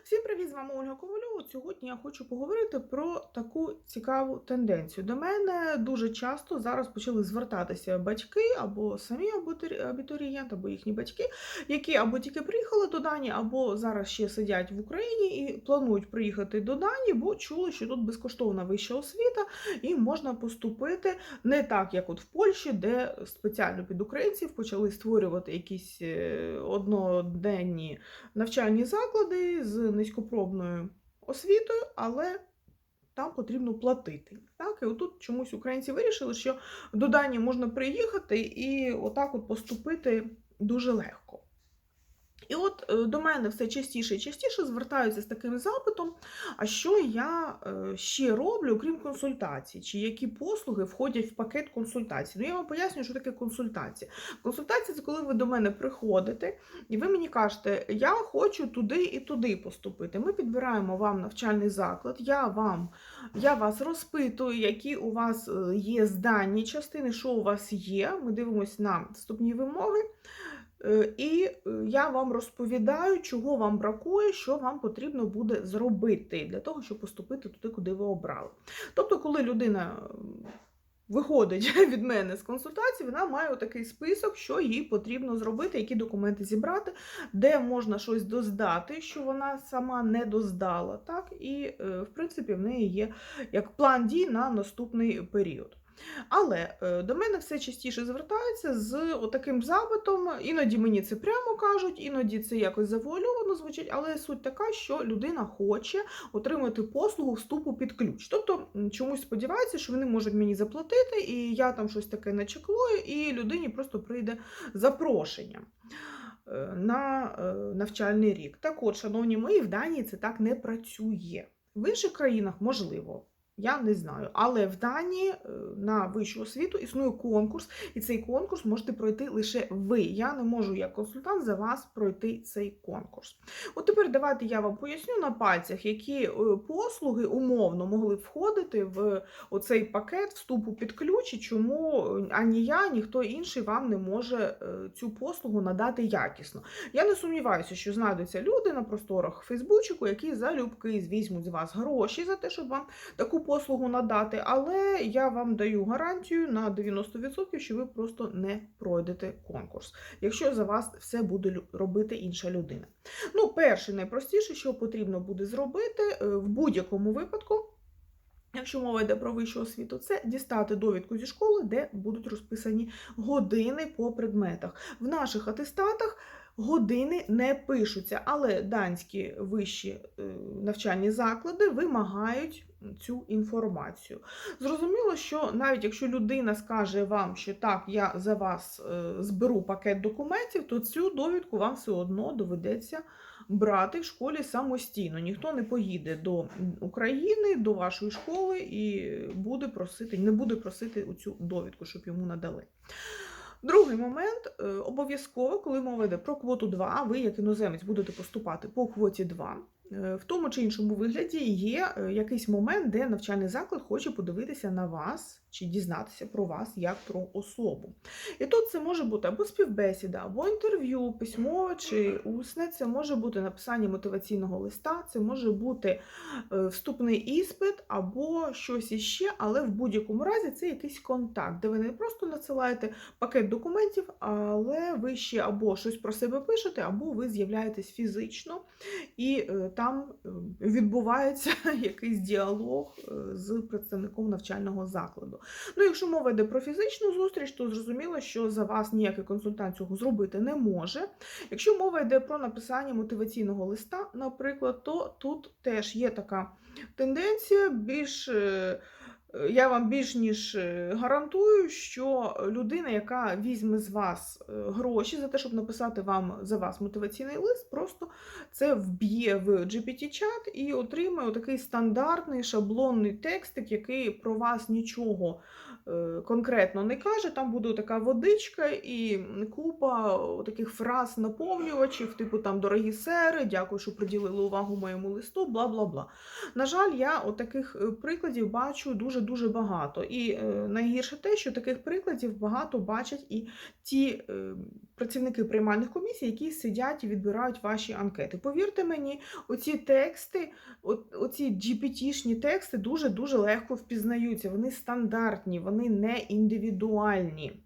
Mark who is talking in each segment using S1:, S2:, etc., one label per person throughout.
S1: Всім привіт, з вами Ольга Ковальова. Сьогодні я хочу поговорити про таку цікаву тенденцію. До мене дуже часто зараз почали звертатися батьки або самі абітурієнти, або їхні батьки, які або тільки приїхали до Данії, або зараз ще сидять в Україні і планують приїхати до Данії, бо чули, що тут безкоштовна вища освіта і можна поступити не так, як от в Польщі, де спеціально під українців почали створювати якісь е, одноденні навчальні заклади з низькопробною освітою, але там потрібно платити. Так? І отут чомусь українці вирішили, що до Данії можна приїхати і отак от поступити дуже легко. І от е, до мене все частіше і частіше звертаються з таким запитом, а що я е, ще роблю, крім консультацій, чи які послуги входять в пакет консультацій. Ну, я вам поясню, що таке консультація. Консультація це коли ви до мене приходите, і ви мені кажете, я хочу туди і туди поступити. Ми підбираємо вам навчальний заклад, я вам, я вас розпитую, які у вас е, є здані частини, що у вас є. Ми дивимося на вступні вимоги. Е, І е, я вам розповідаю, чого вам бракує, що вам потрібно буде зробити для того, щоб поступити туди, куди ви обрали. Тобто, коли людина виходить від мене з консультації, вона має такий список, що їй потрібно зробити, які документи зібрати, де можна щось доздати, що вона сама не доздала. Так? І, е, в принципі, в неї є як план дій на наступний період. Але е, до мене все частіше звертаються з таким запитом. Іноді мені це прямо кажуть, іноді це якось завуальовано звучить, але суть така, що людина хоче отримати послугу вступу під ключ. Тобто чомусь сподівається, що вони можуть мені заплатити, і я там щось таке начеклую, і людині просто прийде запрошення. е, На е, навчальний рік. Так от, шановні мої, в Данії це так не працює. В інших країнах можливо. Я не знаю, але в Данії е, на вищу освіту існує конкурс, і цей конкурс можете пройти лише ви. Я не можу як консультант за вас пройти цей конкурс. От тепер давайте я вам поясню на пальцях, які е, послуги умовно могли входити в оцей пакет вступу під ключ, і чому е, ані я, ні хто інший вам не може е, цю послугу надати якісно. Я не сумніваюся, що знайдуться люди на просторах Фейсбучику, які залюбки візьмуть з вас гроші за те, щоб вам таку послугу надати, але я вам даю гарантію на 90%, що ви просто не пройдете конкурс, якщо за вас все буде робити інша людина. Ну, перше, найпростіше, що потрібно буде зробити е, в будь-якому випадку. Якщо мова йде про вищу освіту, це дістати довідку зі школи, де будуть розписані години по предметах. В наших атестатах години не пишуться, але данські вищі е, навчальні заклади вимагають цю інформацію. Зрозуміло, що навіть якщо людина скаже вам, що так, я за вас е, зберу пакет документів, то цю довідку вам все одно доведеться брати в школі самостійно. Ніхто не поїде до України, до вашої школи і буде просити, не буде просити цю довідку, щоб йому надали. Другий момент е, обов'язково, коли мова йде про квоту 2, ви як іноземець будете поступати по квоті 2. Е, В тому чи іншому вигляді є е, якийсь момент, де навчальний заклад хоче подивитися на вас чи дізнатися про вас як про особу. І тут це може бути або співбесіда, або інтерв'ю, письмове чи усне, це може бути написання мотиваційного листа, це може бути е, вступний іспит або щось іще, але в будь-якому разі це якийсь контакт, де ви не просто надсилаєте пакет документів, але ви ще або щось про себе пишете, або ви з'являєтесь фізично, і е, там е, відбувається якийсь діалог е, з представником навчального закладу. Ну, якщо мова йде про фізичну зустріч, то зрозуміло, що за вас ніякий консультант цього зробити не може. Якщо мова йде про написання мотиваційного листа, наприклад, то тут теж є така тенденція більш. Я вам більш ніж е, гарантую, що людина, яка візьме з вас е, гроші за те, щоб написати вам за вас мотиваційний лист, просто це вб'є в GPT-чат і отримає такий стандартний шаблонний текстик, який про вас нічого конкретно не каже, там буде така водичка і купа таких фраз наповнювачів, типу там дорогі сери, дякую, що приділили увагу моєму листу, бла бла бла. На жаль, я таких е, прикладів бачу дуже-дуже багато. І е, найгірше те, що таких прикладів багато бачать і ті е, працівники приймальних комісій, які сидять і відбирають ваші анкети. Повірте мені, оці тексти, оці GPT-шні тексти дуже-дуже легко впізнаються. Вони стандартні, вони не індивідуальні.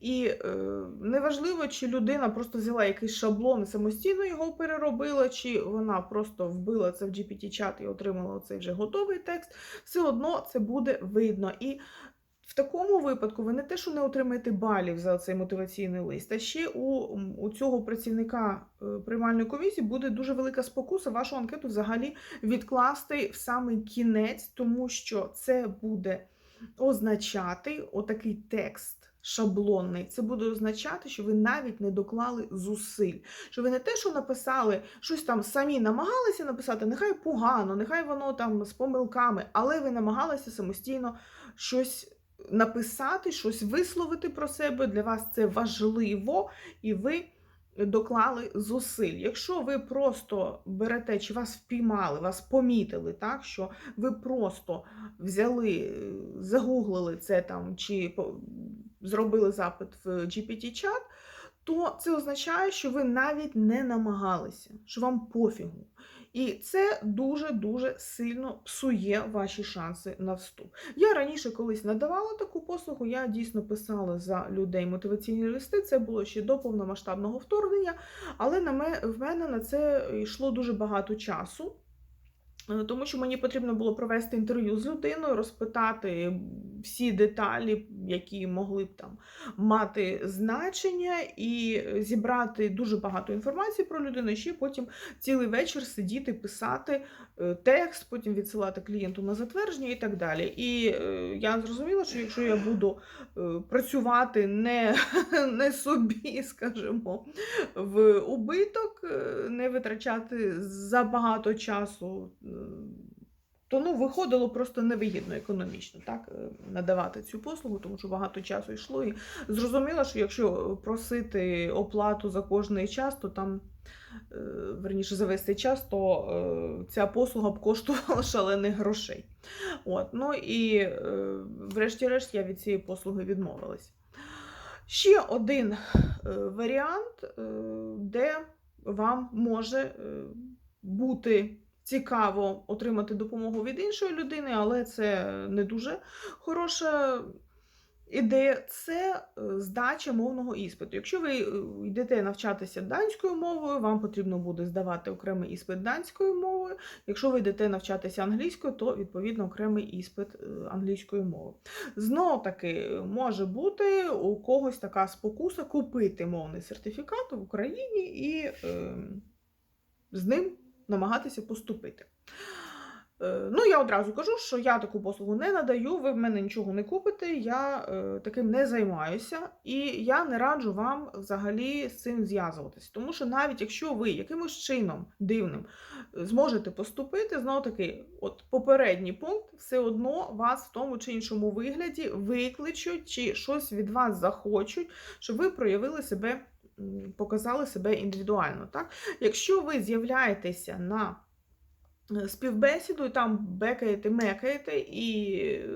S1: І е, неважливо, чи людина просто взяла якийсь шаблон і самостійно його переробила, чи вона просто вбила це в GPT-чат і отримала цей вже готовий текст, все одно це буде видно. І в такому випадку ви не те, що не отримаєте балів за цей мотиваційний лист, а ще у, у цього працівника е, приймальної комісії буде дуже велика спокуса вашу анкету взагалі відкласти в самий кінець, тому що це буде означати отакий текст. Шаблонний, це буде означати, що ви навіть не доклали зусиль. Що ви не те, що написали, щось там самі намагалися написати, нехай погано, нехай воно там з помилками, але ви намагалися самостійно щось написати, щось висловити про себе. Для вас це важливо, і ви доклали зусиль. Якщо ви просто берете, чи вас впіймали, вас помітили, так, що ви просто взяли, загуглили це там, чи зробили запит в GPT-чат, то це означає, що ви навіть не намагалися, що вам пофігу. І це дуже-дуже сильно псує ваші шанси на вступ. Я раніше колись надавала таку послугу, я дійсно писала за людей мотиваційні листи. Це було ще до повномасштабного вторгнення, але в мене на це йшло дуже багато часу. Е, Тому що мені потрібно було провести інтерв'ю з людиною, розпитати всі деталі, які могли б там мати значення, і зібрати дуже багато інформації про людину, і ще потім цілий вечір сидіти, писати е, текст, потім відсилати клієнту на затвердження і так далі. І е, я зрозуміла, що якщо я буду е, працювати не, не собі, скажімо, в убиток, е, не витрачати забагато часу, е, то ну, виходило просто невигідно економічно так, е, надавати цю послугу, тому що багато часу йшло. І зрозуміло, що якщо просити оплату за кожний час, то там. е, Верніше за весь цей час, то е, ця послуга б коштувала шалених грошей. От, ну і врешті-решт я від цієї послуги відмовилась. Ще один варіант, де вам може бути цікаво отримати допомогу від іншої людини, але це не дуже хороша ідея. Це е, здача мовного іспиту. Якщо ви е, йдете навчатися данською мовою, вам потрібно буде здавати окремий іспит данською мовою. Якщо ви йдете навчатися англійською, то відповідно окремий іспит е, англійської мови. Знов таки може бути у когось така спокуса купити мовний сертифікат в Україні і е, з ним намагатися поступити. Е, Ну, я одразу кажу, що я таку послугу не надаю, ви в мене нічого не купите, я е, таким не займаюся, і я не раджу вам взагалі з цим зв'язуватись. Тому що навіть якщо ви якимось чином дивним е, зможете поступити, знову таки, от попередній пункт, все одно вас в тому чи іншому вигляді викличуть, чи щось від вас захочуть, щоб ви проявили себе, показали себе індивідуально. Так? Якщо ви з'являєтеся на е, співбесіду, там бекаєте, мекаєте, і е,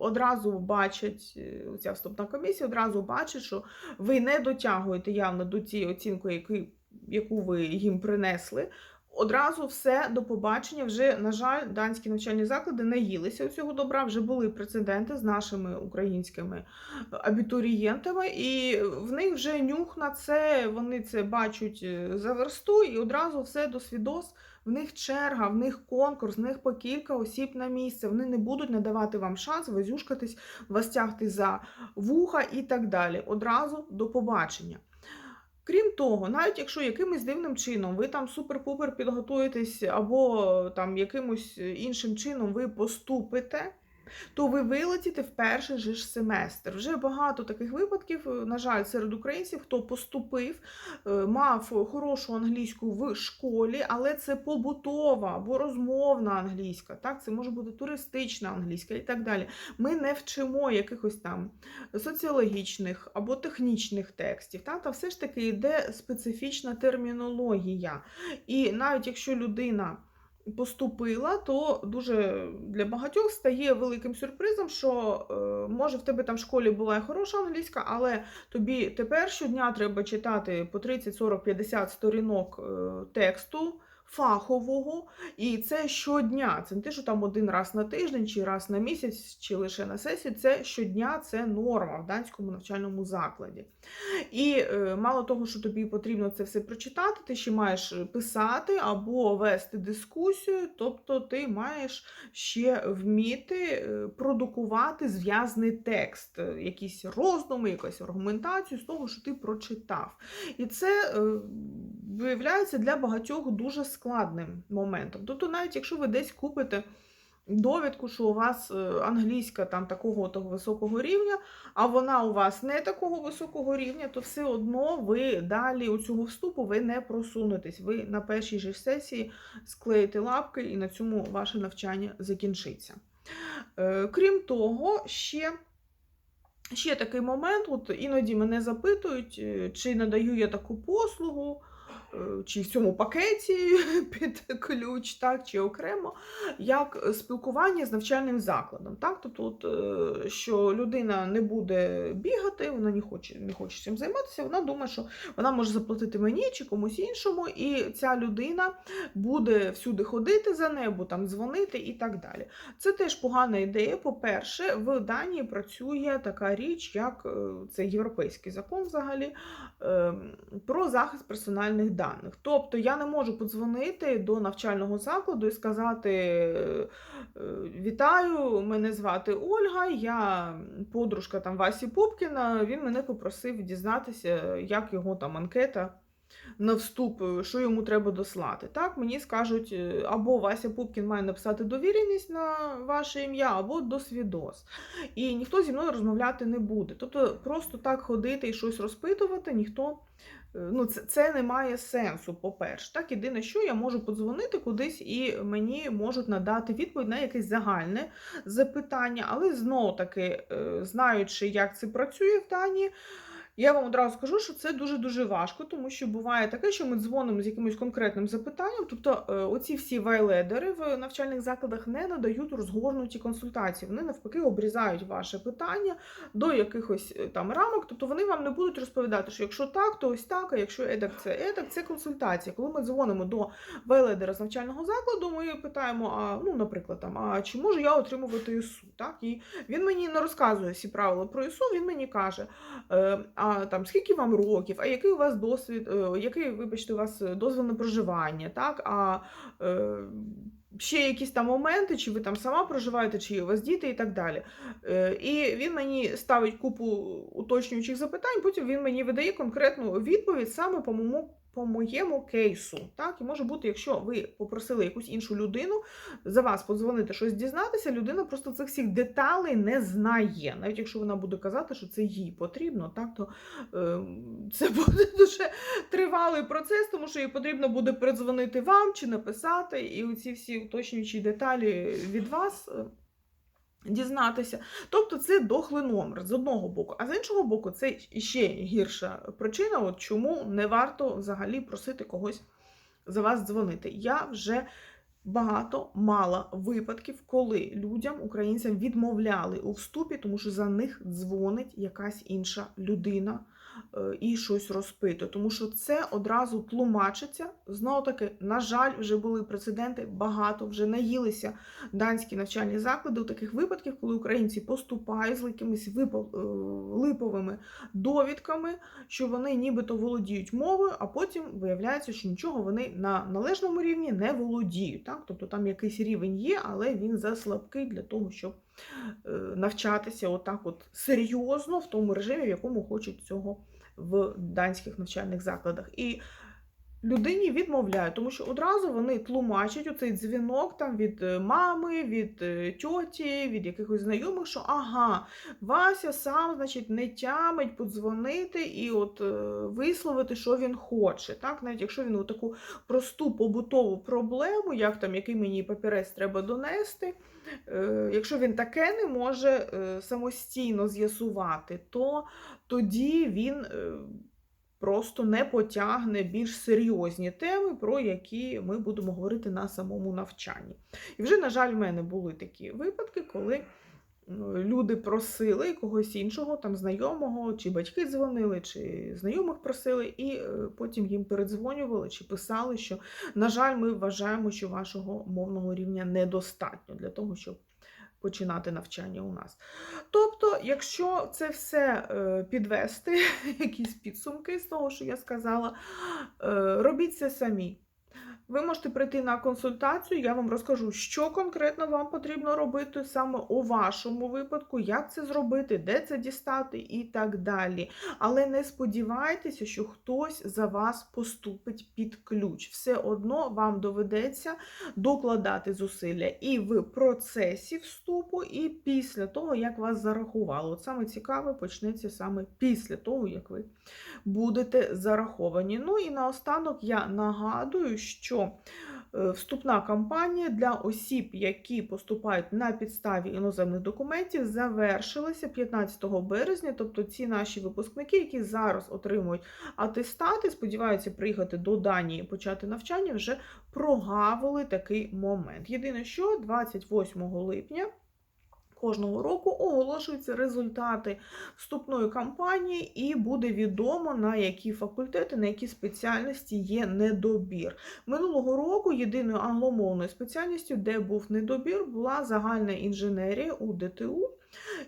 S1: одразу бачать, е, ця вступна комісія одразу бачить, що ви не дотягуєте явно до цієї оцінки, яку ви їм принесли. Одразу все до побачення. Вже, на жаль, данські навчальні заклади наїлися цього добра. Вже були прецеденти з нашими українськими абітурієнтами, і в них вже нюх на це. Вони це бачать е, за версту, і одразу все до свідос. В них черга, в них конкурс, в них по кілька осіб на місце. Вони не будуть надавати вам шанс визюшкатись, вас тягти за вуха і так далі. Одразу до побачення. Крім того, навіть якщо якимось дивним чином ви там супер-пупер підготуєтесь, або там якимось іншим чином ви поступите, то ви вилетіте в перший же ж семестр. Вже багато таких випадків, е, на жаль, серед українців, хто поступив, е, мав хорошу англійську в школі, але це побутова або розмовна англійська. Так, це може бути туристична англійська і так далі. Ми не вчимо якихось там соціологічних або технічних текстів. Так? Та все ж таки йде специфічна термінологія. І навіть якщо людина поступила, то дуже для багатьох стає великим сюрпризом, що е, може в тебе там в школі була хороша англійська, але тобі тепер щодня треба читати по 30, 40, 50 сторінок е, тексту. Фахового, і це щодня. Це не те, що там один раз на тиждень, чи раз на місяць, чи лише на сесії. Це щодня, це норма в данському навчальному закладі. І е, мало того, що тобі потрібно це все прочитати, ти ще маєш писати або вести дискусію, тобто ти маєш ще вміти е, продукувати зв'язний текст, е, якісь роздуми, якусь аргументацію з того, що ти прочитав. І це е, виявляється для багатьох дуже складним моментом. Тобто, навіть якщо ви десь купите довідку, що у вас е, англійська там такого того високого рівня, а вона у вас не такого високого рівня, то все одно ви далі у цього вступу ви не просунетесь. Ви на першій же сесії склеїте лапки і на цьому ваше навчання закінчиться. Е, Крім того, ще. Ще такий момент, от іноді мене запитують, е, чи надаю я таку послугу, чи в цьому пакеті під ключ, так, чи окремо, як спілкування з навчальним закладом. Так? Тобто, от, е, що людина не буде бігати, вона не хоче, не хоче цим займатися, вона думає, що вона може заплатити мені чи комусь іншому, і ця людина буде всюди ходити за нею, там дзвонити і так далі. Це теж погана ідея. По-перше, в Данії працює така річ, як е, це європейський закон взагалі е, про захист персональних даних. Тобто я не можу подзвонити до навчального закладу і сказати: е, Вітаю, мене звати Ольга, я подружка там Васі Пупкіна. Він мене попросив дізнатися, як його там анкета на вступ, е, що йому треба дослати. Так, Мені скажуть, е, або Вася Пупкін має написати довіреність на ваше ім'я, або досвідос. І ніхто зі мною розмовляти не буде. Тобто просто так ходити і щось розпитувати, ніхто. е, Ну, це, це не має сенсу, по-перше. Так, єдине, що я можу подзвонити кудись, і мені можуть надати відповідь на якесь загальне запитання, але знову таки, знаючи, як це працює в Данії, я вам одразу скажу, що це дуже-дуже важко, тому що буває таке, що ми дзвонимо з якимось конкретним запитанням. Тобто, е, оці всі вайледери в навчальних закладах не надають розгорнуті консультації. Вони навпаки обрізають ваше питання до якихось е, там рамок. Тобто вони вам не будуть розповідати, що якщо так, то ось так, а якщо едак, це едак, це консультація. Коли ми дзвонимо до вайледера з навчального закладу, ми питаємо, а ну, наприклад, там, а чи можу я отримувати ІСУ? Так? І він мені не розказує всі правила про ІСУ, він мені каже. Е, а там скільки вам років, а який у вас досвід, е, який, вибачте, у вас дозвіл на проживання, так? А е, ще якісь там моменти, чи ви там сама проживаєте, чи є у вас діти і так далі. Е, і він мені ставить купу уточнюючих запитань, потім він мені видає конкретну відповідь саме по моєму. По моєму кейсу, так, і може бути, якщо ви попросили якусь іншу людину за вас подзвонити щось дізнатися, людина просто цих всіх деталей не знає. Навіть якщо вона буде казати, що це їй потрібно, так то е, це буде дуже тривалий процес, тому що їй потрібно буде передзвонити вам чи написати, і оці всі уточнюючі деталі від вас. Дізнатися, тобто це дохлий номер з одного боку, а з іншого боку, це ще гірша причина, от чому не варто взагалі просити когось за вас дзвонити. Я вже багато мала випадків, коли людям, українцям відмовляли у вступі, тому що за них дзвонить якась інша людина і щось розпитує. Тому що це одразу тлумачиться. Знову таки, на жаль, вже були прецеденти, багато вже наїлися данські навчальні заклади у таких випадках, коли українці поступають з якимись е, липовими довідками, що вони нібито володіють мовою, а потім виявляється, що нічого вони на належному рівні не володіють. Так? Тобто там якийсь рівень є, але він заслабкий для того, щоб е, навчатися отак от серйозно в тому режимі, в якому хочуть цього в данських навчальних закладах. І людині відмовляють, тому що одразу вони тлумачать оцей дзвінок там від е, мами, від е, тьоті, від якихось знайомих, що ага, Вася сам, значить, не тямить подзвонити і от е, висловити, що він хоче. Так? Навіть якщо він таку просту побутову проблему, як там який мені папірець треба донести. Якщо він таке не може самостійно з'ясувати, то тоді він просто не потягне більш серйозні теми, про які ми будемо говорити на самому навчанні. І вже, на жаль, в мене були такі випадки, коли люди просили когось іншого, там знайомого, чи батьки дзвонили, чи знайомих просили, і е, потім їм передзвонювали чи писали, що, на жаль, ми вважаємо, що вашого мовного рівня недостатньо для того, щоб починати навчання у нас. Тобто, якщо це все е, підвести, якісь підсумки з того, що я сказала, е, робіть це самі. Ви можете прийти на консультацію, я вам розкажу, що конкретно вам потрібно робити саме у вашому випадку, як це зробити, де це дістати і так далі. Але не сподівайтеся, що хтось за вас поступить під ключ. Все одно вам доведеться докладати зусилля і в процесі вступу, і після того, як вас зарахували. От саме цікаве почнеться саме після того, як ви будете зараховані. Ну і наостанок я нагадую, що е, вступна кампанія для осіб, які поступають на підставі іноземних документів, завершилася 15 березня. Тобто ці наші випускники, які зараз отримують атестати, сподіваються приїхати до Данії і почати навчання, вже прогавили такий момент. Єдине, що 28 липня. Кожного року оголошуються результати вступної кампанії, і буде відомо, на які факультети, на які спеціальності є недобір. Минулого року єдиною англомовною спеціальністю, де був недобір, була загальна інженерія у ДТУ.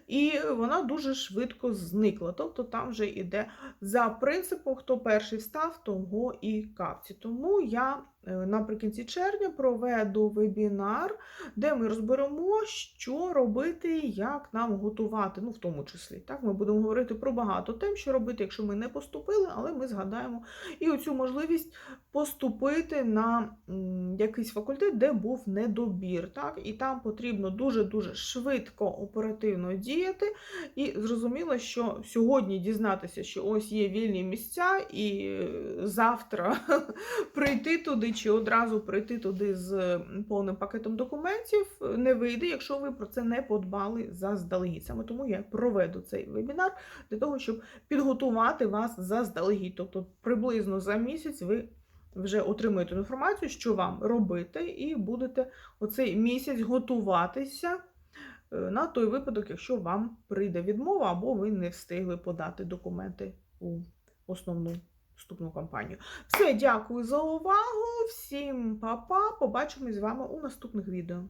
S1: І вона дуже швидко зникла. Тобто там вже йде за принципом, хто перший став, того і капці. Тому я наприкінці червня проведу вебінар, де ми розберемо, що робити, як нам готувати, ну в тому числі. Так, Ми будемо говорити про багато тем, що робити, якщо ми не поступили, але ми згадаємо і оцю можливість поступити на якийсь факультет, де був недобір. Так? І там потрібно дуже-дуже швидко, оперативно діяти. І зрозуміло, що сьогодні дізнатися, що ось є вільні місця, і е, завтра прийти туди чи одразу прийти туди з повним пакетом документів не вийде, якщо ви про це не подбали заздалегідь. Саме тому я проведу цей вебінар для того, щоб підготувати вас заздалегідь. Тобто приблизно за місяць ви вже отримуєте інформацію, що вам робити, і будете оцей місяць готуватися е, на той випадок, якщо вам прийде відмова, або ви не встигли подати документи у основну вступну кампанію. Все, дякую за увагу. Всім па-па. Побачимось з вами у наступних відео.